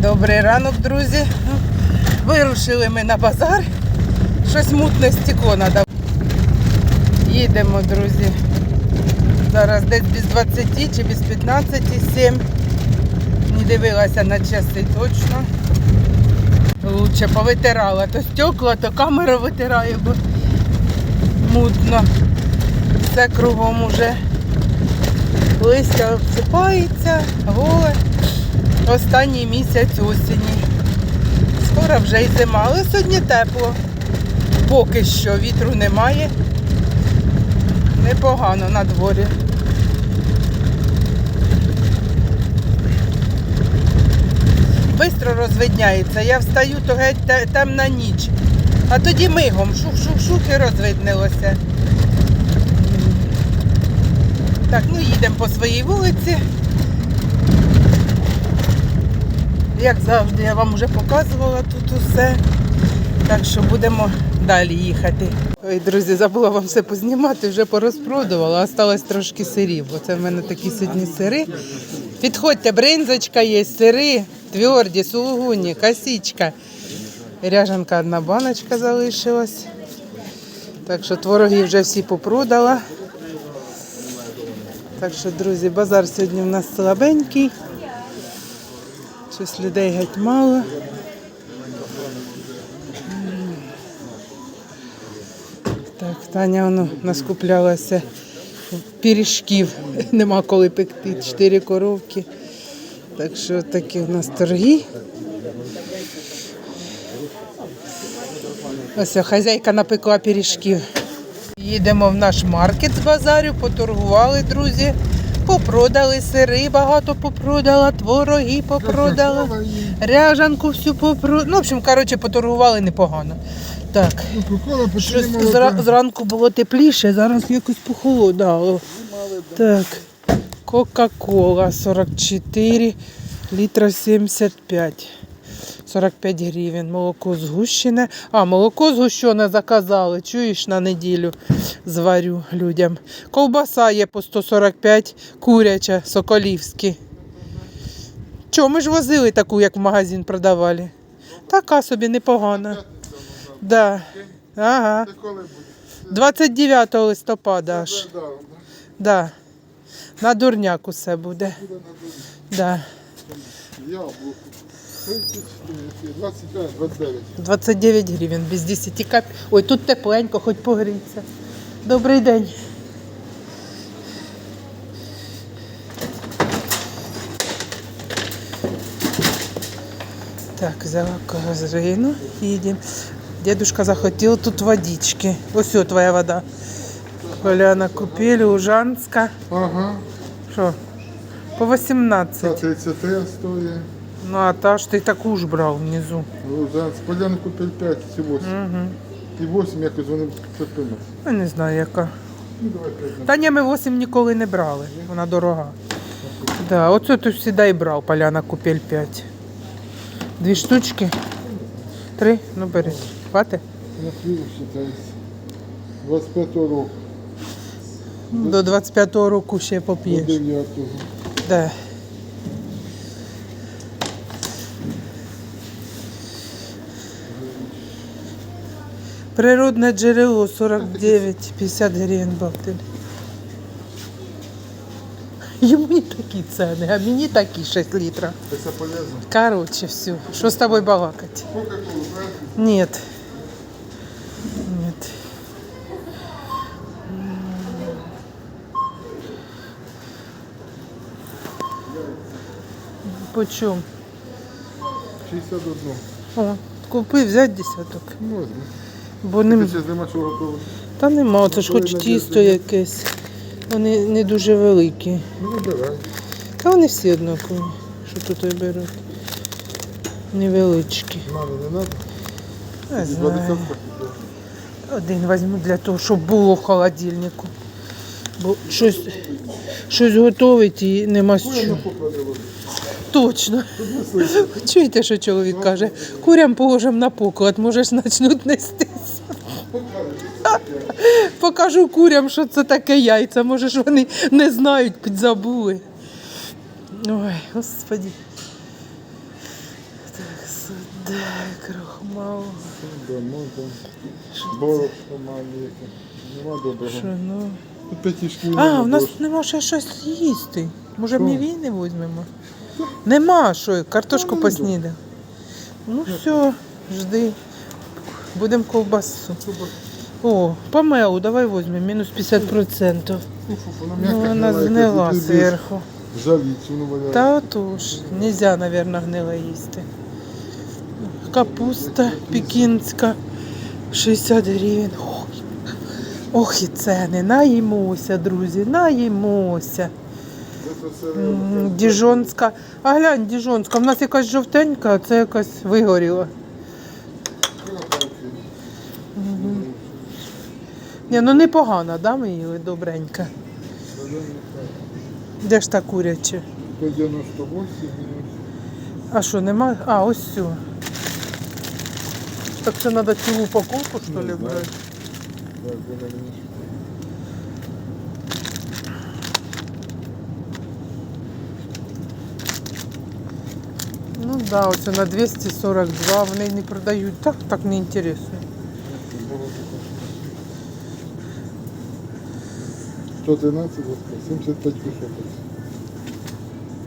Добрий ранок, друзі. Вирушили ми на базар. Щось мутне стекло треба. Їдемо, друзі. Зараз десь без 20 чи без 15, 7. Не дивилася на часи точно. Лучше повитирала. То стекла, то камеру витираю, бо мутно. Все кругом уже. Листя обсипається, голе. Останній місяць осені. Скоро вже й зима, але сьогодні тепло. Поки що вітру немає. Непогано на дворі. Бистро розвидняється. Я встаю, то геть темна ніч. А тоді мигом шух-шух-шух і розвиднилося. Так, ну їдемо по своїй вулиці. Як завжди, я вам вже показувала тут усе. Так що будемо далі їхати. Ой, друзі, забула вам все познімати, вже порозпродувала, осталось трошки сирів. Оце в мене такі сьогодні сири. Підходьте, бринзочка є, сири, тверді, сулугуні, косічка. Ряжанка одна баночка залишилась. Так що твороги вже всі попродала. Так що, друзі, базар сьогодні у нас слабенький. Щось людей геть мало. Так, Таня воно наскуплялася пиріжків. Нема коли пекти. Чотири коровки. Так що такі у нас торги. Ось хазяйка напекла пиріжків. Їдемо в наш маркет з базарю, поторгували, друзі. Попродали сири, багато попродала, твороги попродала, ряжанку всю попродала. Ну, в общем, коротше, поторгували непогано. Так, Ну, щось зра- зранку було тепліше, зараз якось похолодало. Так, Кока-Кола 44, літра 75. 45 гривень. Молоко згущене. А, молоко згущене заказали. Чуєш на неділю зварю людям. Ковбаса є по 145, куряча, соколівські. Чо, ми ж возили таку, як в магазин продавали. Така собі непогана. Да. Ага. Це коли буде? 29 листопада аж. Да, Да. На дурняк усе буде. Да. Яблуко. 34, 25, 29. 29 гривень, без 10 кап. Ой, тут тепленько, хоч погріться. Добрий день. Так, взяла корзину, їдемо. Дедушка захотів тут водички. Ось о, твоя вода. Поляна купили, Ужанська. Ага. Що? По 18. Це 30 стоїть. Ну, а та ж ти таку ж брав внизу. Ну, за- купив 5 чи 8. Угу. І 8 якось вони терпимо. Я не знаю, яка. Ну, давай 5 Та ні, ми 8 ніколи не брали. Вона дорога. Да, оце тут завжди і брав Поляна купель 5. Дві штучки. Три? Ну бери. Хватить? На хвилю вважається. 25 року. До 25-го року ще До 9-го. Да. Природне джерело 49-50 гривень балтин. Йому не такі ціни, а мені такі 6 літрів. Це полезно. Короче, все. Що з тобою балакати? Кока-колу, знаєш? Нет. Нет. Почем? 61. О, купи, взять десяток. Можна. Бо не... ще нема чого. Та нема, це ж хоч тісто якесь. Вони не дуже великі. Ну, вибирай. Та вони всі однакові, що тут і беруть. Невеличкі. Мамі не треба. Не знаю. Один візьму для того, щоб було в холодильнику. Бо щось, щось готовить і нема з чого. Точно. Чуєте, що чоловік каже? Курям положимо на поклад, може ж почнуть нестись. Покажу курям, що це таке яйця. Може ж вони не знають, підзабули. Ой, господи. Так, сюди, крохмал. Борок. Нема доброго. Що, ну? А, у нас нема ще щось їсти. Може, ми війни візьмемо? Нема що, картошку ну. Ну все, жди. Будемо ковбасу. О, помелу, давай візьмемо, мінус 50%. Ну, вона згнила зверху. Жаліть, воно валяє. Та отож, нельзя, наверное, гнила їсти. Капуста пекінська 60 гривень. Ох, ох і ціни, наїмося, друзі, наїмося. Діжонська. А глянь, діжонська. У нас якась жовтенька, а це якась вигоріла. Ні, ну непогана, да, ми їли добренька. Де ж та куряча? 198 А що, нема? А, ось все. Так це треба цілу упаковку, що ли, брати? Ну да, ось на 242 вони не продають. Так, так не інтересно. 113, 75 кусок.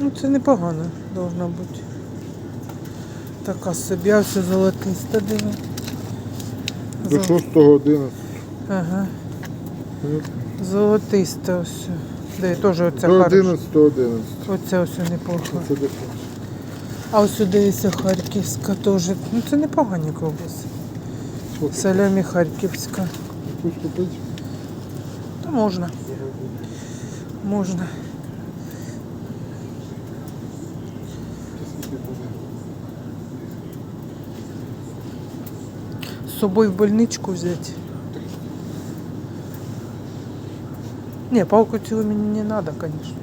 Ну це непогано должна бути. Така собі, а все золотиста диви. До Зол- 6 11. Ага. Золотиста ось. Де теж оце До хороше. 11 11. Оце ось непогано. Це. А ось сюди є харківська теж. Ну це непогані ковбаси. Салямі харківська. Якусь купити? Та можна. Можна. Скільки буде? З собою в больничку взяти. Не, палку цілу мені не надо, конечно.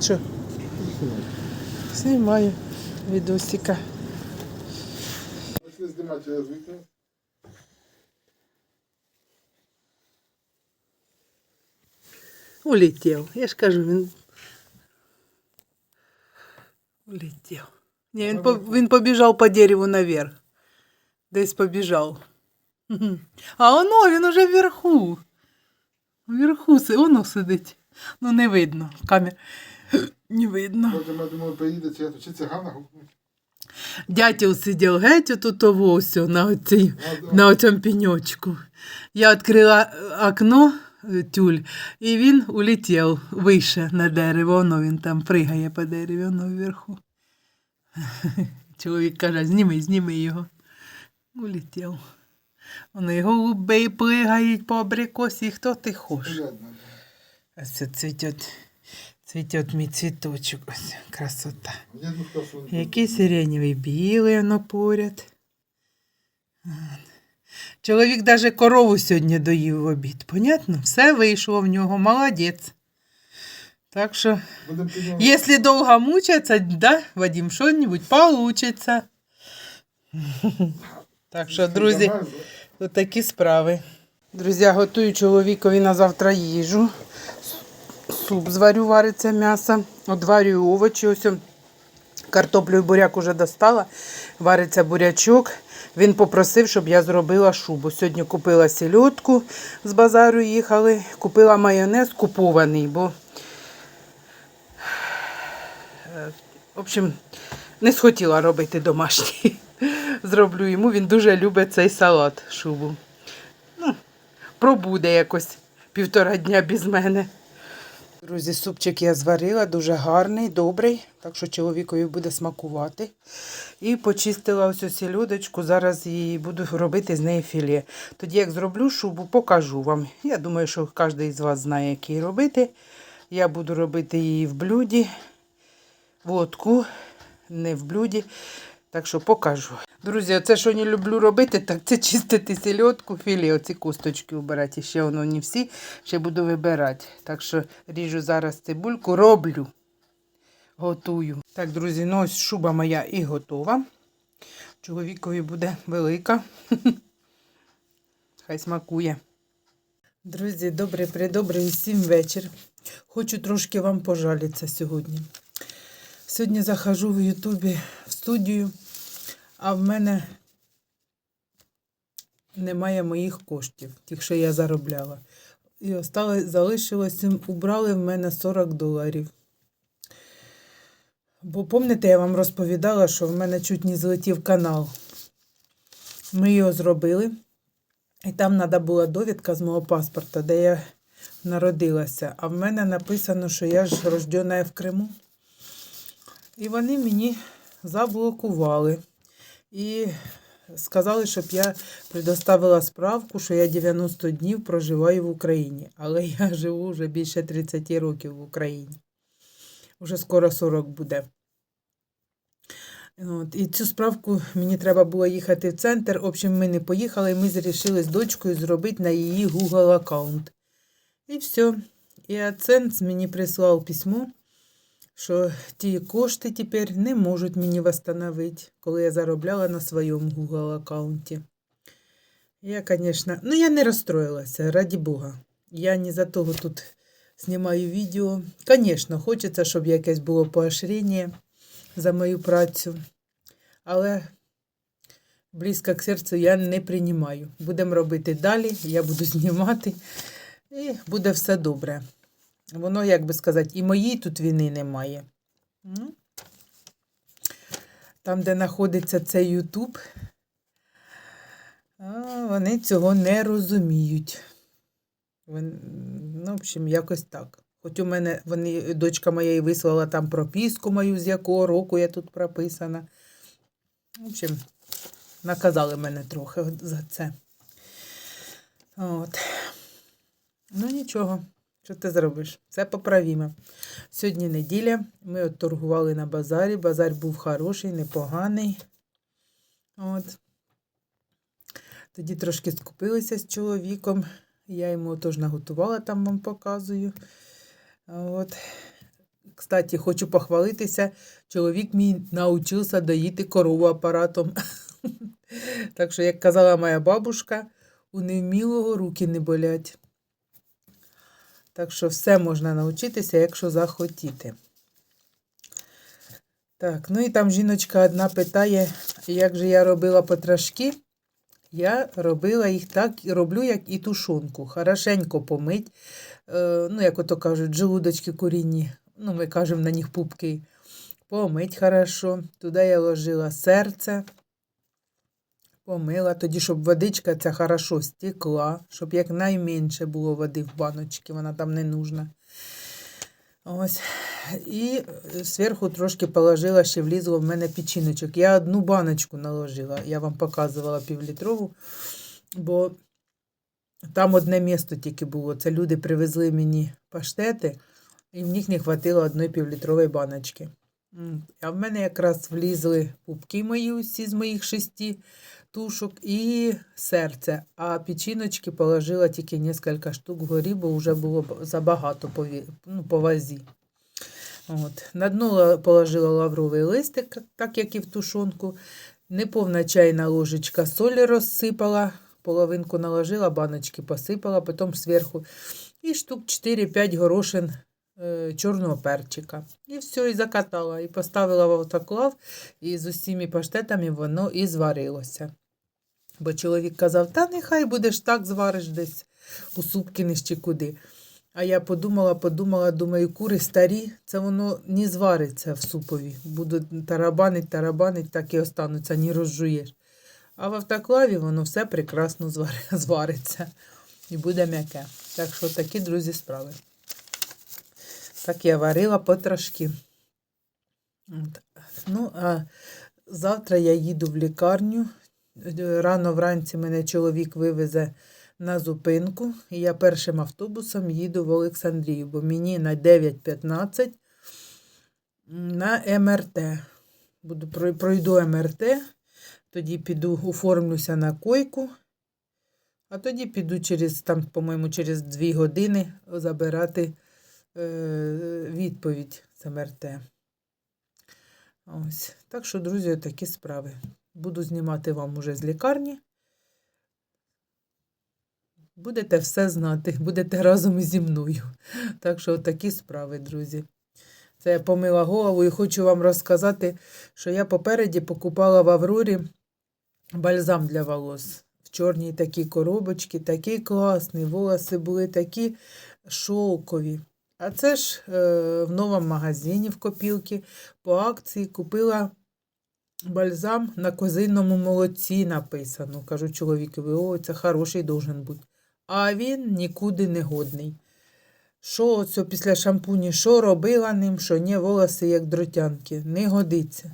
Що? Знімаю відосика. Пішли знімати через вікно. Улетів. Я ж кажу, він. Улетів. Ні, він, по, він побіжав по дереву наверх. Десь побіжав. А воно, він уже вверху. Вверху си- воно сидить. Ну не видно. Камер. Не видно. Потім я думаю, приїде чи, чи цигана гукнуть. Дятел сидів геть тут ось на оцій, на цьому пеньочку. Я відкрила е, окно, тюль, і він улетів вище на дерево. Воно він там пригає по дереві, воно вверху. Чоловік каже, зніми, зніми його. Улетів. Воно і голуби пригають по абрикосі, хто ти хочеш. Це цвітет, цвітет мій цвіточок. Ось красота. Який сиренєвий білий воно поряд. От. Чоловік навіть корову сьогодні доїв в обід. Понятно? Все вийшло в нього, молодець. Так що, якщо довго мучаться, да, Вадим, що-небудь получиться. Так що, друзі, такі справи. Друзі, готую чоловікові на завтра їжу. Суп зварю, вариться м'ясо. Одварюю овочі. Ось картоплю і буряк уже достала. Вариться бурячок. Він попросив, щоб я зробила шубу. Сьогодні купила сільотку з базару їхали. Купила майонез купований, бо е, в общем, не схотіла робити домашній. Зроблю йому. Він дуже любить цей салат шубу. Ну, пробуде якось півтора дня без мене. Друзі, супчик я зварила, дуже гарний, добрий, так що чоловікові буде смакувати. І почистила ось ось сільодочку, зараз її буду робити з неї філе. Тоді, як зроблю шубу, покажу вам. Я думаю, що кожен із вас знає, як її робити. Я буду робити її в блюді, водку, не в блюді. Так що покажу. Друзі, оце, що не люблю робити, так це чистити сельодку, філе, оці кусточки вбирати. Ще воно не всі, ще буду вибирати. Так що ріжу зараз цибульку, роблю, готую. Так, друзі, ну ось шуба моя і готова. Чоловікові буде велика. Хай смакує. Друзі, добре, придобрий всім вечір. Хочу трошки вам пожалітися сьогодні. Сьогодні захожу в Ютубі студію, а в мене немає моїх коштів, тих, що я заробляла. І осталось, залишилось, убрали в мене 40 доларів. Бо пам'ятаєте, я вам розповідала, що в мене чуть не злетів канал. Ми його зробили. І там треба була довідка з мого паспорта, де я народилася. А в мене написано, що я ж рождена в Криму. І вони мені заблокували. І сказали, щоб я предоставила справку, що я 90 днів проживаю в Україні. Але я живу вже більше 30 років в Україні. Уже скоро 40 буде. От, і цю справку мені треба було їхати в центр. В общем, ми не поїхали, ми вирішили з дочкою зробити на її Google аккаунт. І все. І Аценс мені прислав письмо, що ті кошти тепер не можуть мені встановити, коли я заробляла на своєму Google аккаунті. Я, звісно, ну я не розстроїлася, раді Бога. Я не за того тут знімаю відео. Звісно, хочеться, щоб якесь було поощрення за мою працю. Але близько к серцю я не приймаю. Будемо робити далі, я буду знімати, і буде все добре. Воно, як би сказати, і моїй тут війни немає. Ну, Там, де знаходиться цей Ютуб, вони цього не розуміють. Ну, в общем, якось так. Хоч у мене вони, дочка моя і вислала там прописку мою, з якого року я тут прописана. В общем, наказали мене трохи за це. От. Ну нічого, що ти зробиш? Все поправімо. Сьогодні неділя. Ми от торгували на базарі. Базар був хороший, непоганий. От. Тоді трошки скупилися з чоловіком. Я йому теж наготувала, там вам показую. От. Кстати, хочу похвалитися. Чоловік мій навчився доїти корову апаратом. Так що, як казала моя бабушка, у невмілого руки не болять. Так що все можна навчитися, якщо захотіти. Так, ну і там жіночка одна питає, як же я робила потрошки. Я робила їх так, і роблю, як і тушонку. Хорошенько помить. Е, ну, як ото кажуть, желудочки курінні. Ну, ми кажемо на них пупки. Помить хорошо. Туди я ложила серце. Помила, тоді, щоб водичка ця хорошо стекла, щоб якнайменше було води в баночці, вона там не нужна. Ось. І зверху трошки положила, ще влізло в мене печіночок. Я одну баночку наложила, я вам показувала півлітрову, бо там одне місто тільки було. Це люди привезли мені паштети, і в них не вистачило одної півлітрової баночки. А в мене якраз влізли пупки мої усі з моїх шести тушок і серце. А печіночки положила тільки кілька штук вгорі, бо вже було забагато по, ну, по вазі. От. На дно положила лавровий листик, так як і в тушонку. Неповна чайна ложечка солі розсипала, половинку наложила, баночки посипала, потім зверху. І штук 4-5 горошин чорного перчика. І все, і закатала. І поставила в автоклав, і з усіми паштетами воно і зварилося. Бо чоловік казав, та нехай будеш так звариш десь у суп кинеш чи куди. А я подумала, подумала, думаю, кури старі, це воно не звариться в супові. Будуть тарабанить, тарабанить, так і остануться, не розжуєш. А в автоклаві воно все прекрасно звариться і буде м'яке. Так що такі, друзі, справи. Так я варила потрошки. От. Ну, а завтра я їду в лікарню. Рано вранці мене чоловік вивезе на зупинку. І я першим автобусом їду в Олександрію, бо мені на 9.15 на МРТ. Буду, пройду МРТ, тоді піду оформлюся на койку, а тоді піду через, там, по-моєму, через 2 години забирати відповідь з МРТ. Ось. Так що, друзі, такі справи. Буду знімати вам уже з лікарні. Будете все знати, будете разом зі мною. Так що такі справи, друзі. Це я помила голову і хочу вам розказати, що я попереді покупала в Аврорі бальзам для волос. В чорній такі коробочки, такий класний, волоси були такі шовкові. А це ж е, в новому магазині в копілки по акції купила бальзам на козинному молоці написано. Кажу чоловікові, о, це хороший должен бути. А він нікуди не годний. Що оце після шампуні, що робила ним, що ні, волоси як дротянки, не годиться.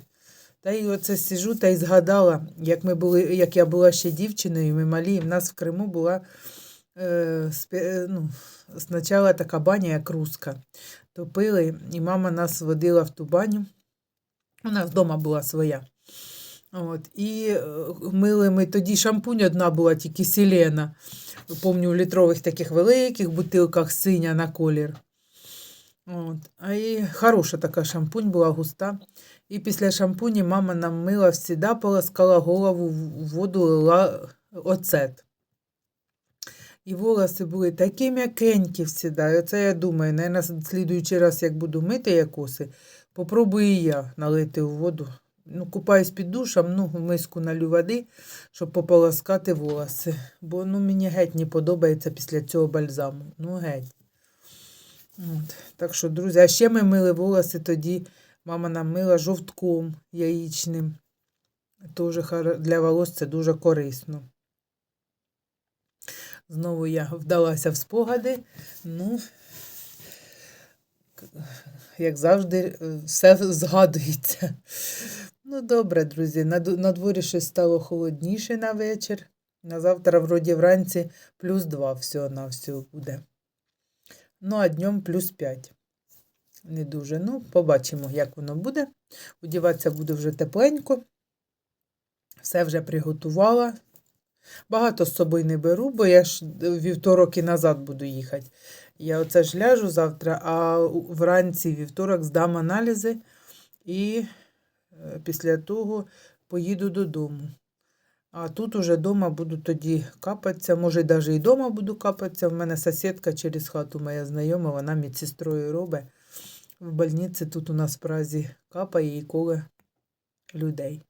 Та й оце сижу та й згадала, як ми були, як я була ще дівчиною, ми малі, і в нас в Криму була ну, спочатку така баня, як руска. Топили, і мама нас водила в ту баню. У нас вдома була своя. От, і е, мили ми тоді шампунь одна була, тільки Селена. Помню, в літрових таких великих бутилках синя на колір. От. А і хороша така шампунь була густа. І після шампуні мама нам мила всіда, полоскала голову в воду, лила оцет. І волоси були такі м'якенькі всіда. І оце я думаю, на слідуючий раз, як буду мити я коси, попробую і я налити у воду. Ну, купаюсь під душем, ну, миску налю води, щоб пополоскати волоси. Бо ну, мені геть не подобається після цього бальзаму. Ну, геть. От. Так що, друзі, а ще ми мили волоси тоді. Мама нам мила жовтком яєчним. Тоже для волос це дуже корисно. Знову я вдалася в спогади. Ну, як завжди, все згадується. Ну, добре, друзі. На дворі щось стало холодніше на вечір. На завтра, вроді, вранці плюс 2 всього на всього буде. Ну, а днем плюс 5. Не дуже. Ну, побачимо, як воно буде. Одіватися буде вже тепленько. Все вже приготувала. Багато з собою не беру, бо я ж вівторок і назад буду їхати. Я оце ж ляжу завтра, а вранці вівторок здам аналізи і е, після того поїду додому. А тут уже вдома буду тоді капатися. Може, навіть і вдома буду капатися. В мене сусідка через хату моя знайома, вона медсестрою робить. В больниці тут у нас в Празі капає і коле людей.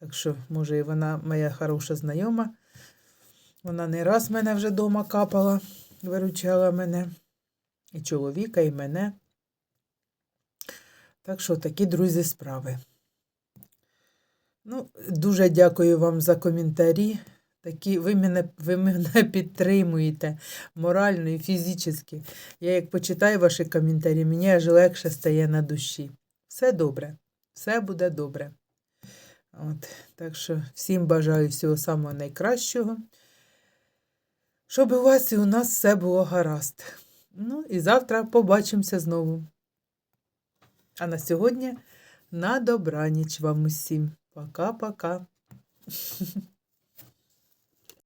Так що, може, і вона моя хороша знайома. Вона не раз мене вже вдома капала, виручала мене. І чоловіка, і мене. Так що такі, друзі, справи. Ну, дуже дякую вам за коментарі. Такі, ви мене, ви мене підтримуєте морально і фізично. Я як почитаю ваші коментарі, мені аж легше стає на душі. Все добре, все буде добре. От, так що всім бажаю всього самого найкращого. Щоб у вас і у нас все було гаразд. Ну і завтра побачимося знову. А на сьогодні на добраніч вам усім. Пока-пока.